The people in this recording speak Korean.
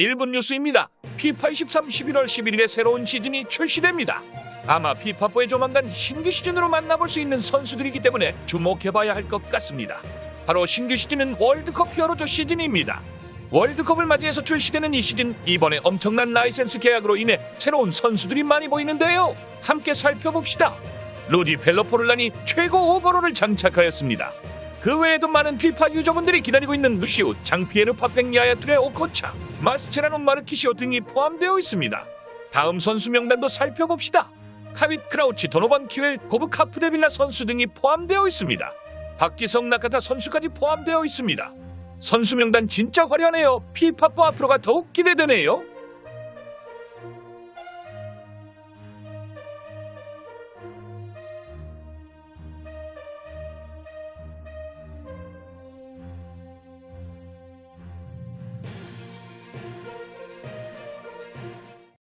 1분 뉴스입니다. 피파 23 11월 11일에 새로운 시즌이 출시됩니다. 아마 피파포의 조만간 신규 시즌으로 만나볼 수 있는 선수들이기 때문에 주목해봐야 할 것 같습니다. 바로 신규 시즌은 월드컵 히어로즈 시즌입니다. 월드컵을 맞이해서 출시되는 이 시즌 이번에 엄청난 라이센스 계약으로 인해 새로운 선수들이 많이 보이는데요. 함께 살펴봅시다. 루디 펠로포를란이 최고 오버롤을 장착하였습니다. 그 외에도 많은 피파 유저분들이 기다리고 있는 루시우, 장피에르 파펙 야야툴의 오코차, 마스체라노 마르키시오 등이 포함되어 있습니다. 다음 선수 명단도 살펴봅시다. 카빗 크라우치, 도노반 키웰, 고브 카프데빌라 선수 등이 포함되어 있습니다. 박지성 나카타 선수까지 포함되어 있습니다. 선수 명단 진짜 화려하네요. 피파포 앞으로가 더욱 기대되네요.